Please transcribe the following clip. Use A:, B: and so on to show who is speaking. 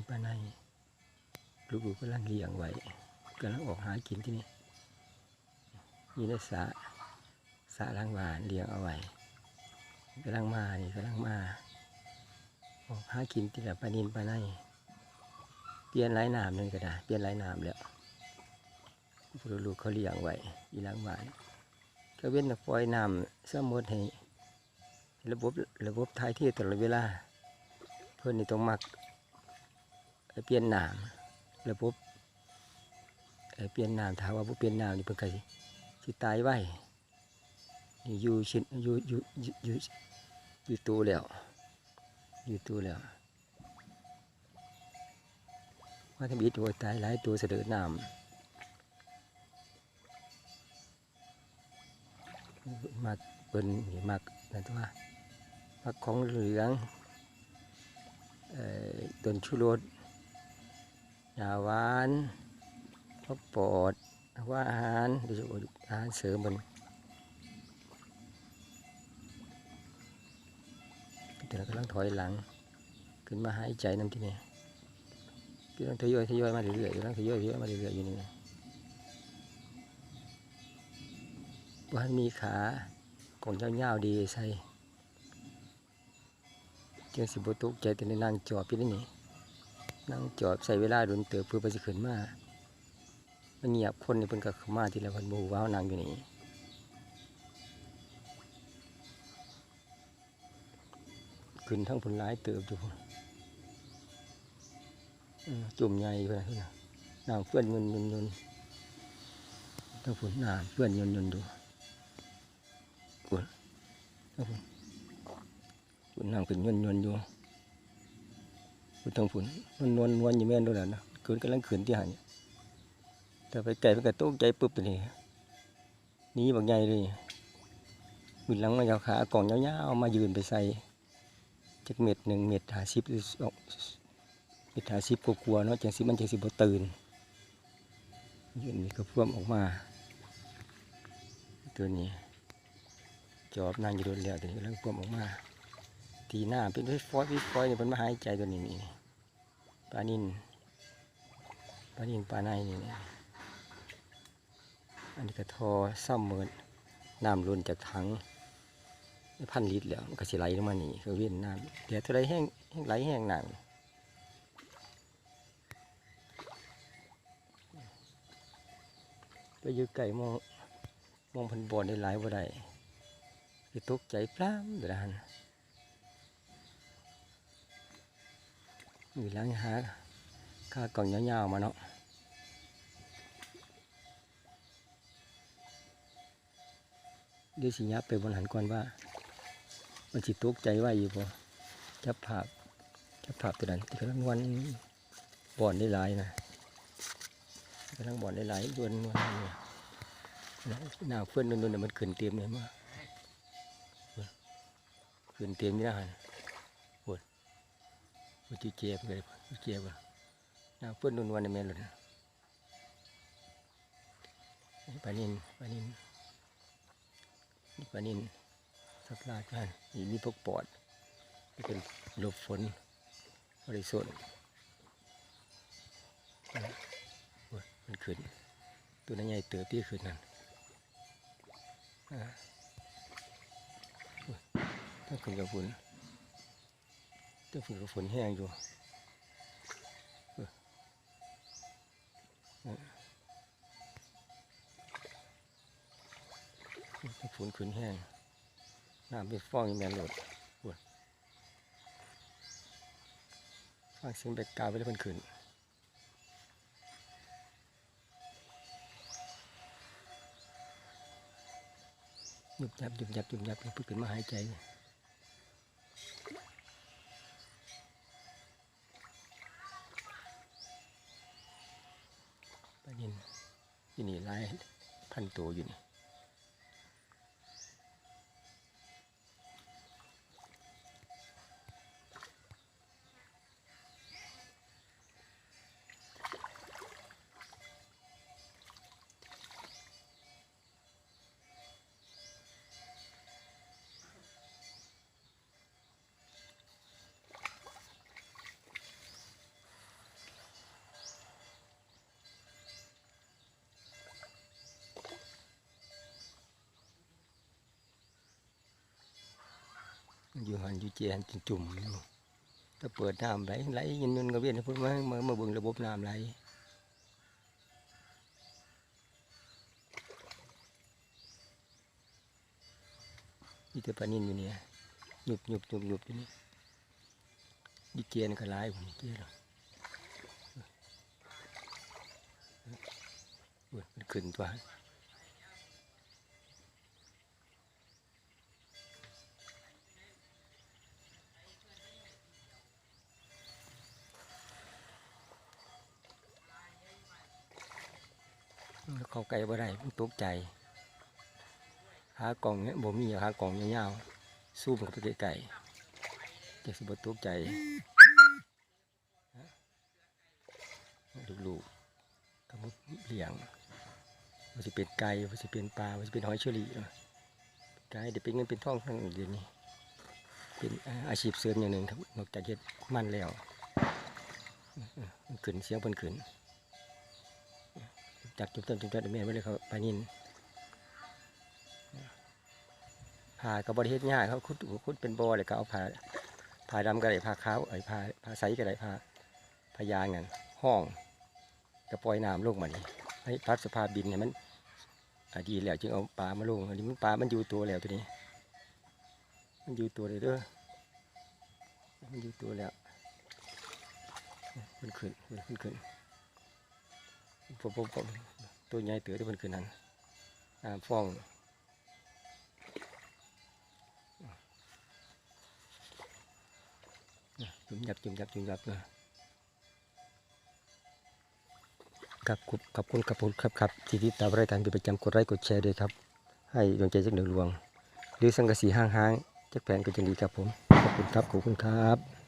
A: นปลาในลูกๆกำลังเลี้ยงไว้กำลังออกหากินที่นี่มีในสะสะล้างบานเลี้ยงเอาไว้กำลังมานี่กำลังมาออกหากินที่ละปลานินปลาในเปลี่ยนหลายน้ำนึงก็ได้เปลี่ยนหลายน้ำแล้วลูกๆเขาเลี้ยงไว้อีล้างบานก็เว้นแต่ปล่อยน้ำสมอให้ระบบระบบท้ายที่ตลอดเวลา เพื่อนนี่ต้องมัก เอ่อเปลี่ยนน้ำระบบเอ่อเปลี่ยนน้ำถ้าว่าเปลี่ยนน้ำนี่เพิ่นก็สิตายไว้นี่อยู่ชินอยู่อยู่อยู่อยู่ตัวแล้วอยู่ตัวแล้วว่าทำอีตัวตายหลายตัวเสด็จน้ำมักเปิ้นมักนั่นตัวผักของเหลืองเอ่อต้นชูรส ยาหวานข้าวปอดว่าอาหารโดยเฉพาะอาหารเสริมมันแต่เรากำลังถอยหลัง ขึ้นมาหายใจน้ำที่นี่กำลังทยอยทยอยมาเรื่อยๆกำลังทยอยทยอยมาเรื่อยๆอยู่นี่ว่ามีขาของยาวๆดีใส่จังสิบตุกใจแต่ในนั่งจอบพี่นี่ นั่งจอบใส่เวลาโดนเติบเพื่อไปสิขึ้นมามันเงียบคนนี่เพิ่นก็เข้ามาทีละคนบฮูว้าวนางอยู่นี่ขึ้นทั้งผลร้ายเติบอยู่พุ่นเออจุ่มใหญ่นะนางเพื่อนยนยนยนทั้งผลน้ำเพื่อนยนยนดูพุ่นทั้งผลฝุ่นน้ำขึ้นยนยนอยู่ ฝุ่นทางฝุ่นนวลนวลอยู่แม่นด้วยแหละนะขึ้นกำลังขึ้นที่หันแต่ไปไก่เป็นกระตุ้ใจปุ๊บตัวนี้หนี้บางใหญ่เลยมือหลังมายาวขากล่องยาวๆมายืนไปใส่จักเม็ดหนึ่งเม็ดหาสิบอองเม็ดหาสิบกลัวๆเนาะจังสิมันจังสิบ่ตื่นยืนมีกระเพื่อมออกมา ตัวนี้จอบนั่งอยู่โดนแล้วตัวนี้กำลังเพื่อมออกมา ตีหน้าเป็นไฟฟอยไฟฟอยเนี่ยมันมาหายใจตัวนี้นี่ปลานินปลานินปลาในนี่นี่อันนี้ก็ทอซ้ำเหมือนน้ำล้นจากถังพันลิตรแล้วก็สิไหลลงมานี่คือเวียนน้ำเดี๋ยวเท่าไรแห้งแห้งไหลแห้งน้ำไปยู่ไก่มองมองพันบอนได้หลายบ่ได้คือตกใจปล้ามเดี๋ยวนะมีล้างหาค่ากล่องยาวๆมาเนาะเดี๋ยวสิยับไปบนหันก่อนว่า มันสิตกใจไว่าอยู่ปะจับภาพจับภาพตัวนั้นกำลังวันบ่อนได้หลายนะกำลังบ่อนได้หลายดวนวันนี้หน้าเพื่อนนุ่นๆน่ะมันขึ้นเต็มเลยมาขึ้นเต็มนี่นะฮั นกูจีเจ็บเลยกูเจ็บอะน้าเพื่อนนุ่นวันนี้แม่นเลยนะนี่ปานินปานินนี่ปานินสักลาดกันนี่มีพวกปอดเป็นหลบฝนบริสุทธิ์มันขึ้น ตัวนั้นใหญ่เติบที่ขึ้นนั่นอ่าต้องขึ้นกับฝน เจ้าฝนกับฝนแห้งอยู่ถ้าฝนขึ้นแห้งน้ำเป็นฟองยู่แม่นโหลดปวดฟังเสียงแบกกาวไปแล้วมันขึ้นยุบยับยุบยับยุบยับเพิ่งขึ้นมาหายใจ ที่นี่หลายพันตัวอยู่นี่ อยู่หันอยู่เจียนจุ่มอยู่ถ้าเปิดน้ำไหลไหลยินยนต์กระเวียนพุ่นมามามาเบิ่งระบบน้ำไหลนี่แต่ปลานินอยู่เนี่ยหยุบหยุบหยุบหยุบอยู่นี่อยู่เจียนก็หลายผมเจียนอุ๊ยมันขึ้นตัวาไกลบ่ได้มันตกใจหากล่องเนี่ยบ่มีหากล่องยาวๆสู้มันก็ไปไกลๆจะสิบ่ตกใจลูกๆก็มุดเลี้ยงว่าสิเป็นไก่ว่าสิเป็นปลาว่าสิเป็นหอยเชอรี่ไก่เดี๋ยวเป็นเงินเป็นทองทั้งเดือนนี้เป็นอาชีพเสริมอย่างหนึ่งครับนอกจากเฮ็ดมันแล้วมันขึ้นเสียงเพิ่นขึ้น จากจุดต้นจุดต้นแม่ไม่เลยเขาปลานินผ่ากับบริเฮ็ดง่ายเขาคุดคุดเป็นบอเลยก็เอาผ่าผ่าดำก็ได้ผ่าขาวไอ้ผ่าผ่าใสก็ได้ผ่าพายางนั่นห้องก็ปล่อยน้ำลงมานี่ให้พัดสภาพบินเนี่ยมันดีแล้วจึงเอาปลามาลงอันนี้มันปลามันอยู่ตัวแล้วตัวนี้ มันอยู่ตัวเลยเด้อมันอยู่ตัวแล้วมันขึ้นมันขึ้น ผมผมผมตัวใหญ่เตือที่มันคือนั้นอ่าฟ้องจุ่มยับจุ่มยับจุ่มยับนะครับขอบขอบคุณครับผมครับที่ติดตามรายการเป็นประจำกดไลค์กดแชร์ด้วยครับ ให้ดวงใจจักหนึ่งดวง หรือสังกะสีห้างๆจักแผนก็จะดีครับผม ขอบคุณครับ ขอบคุณครับ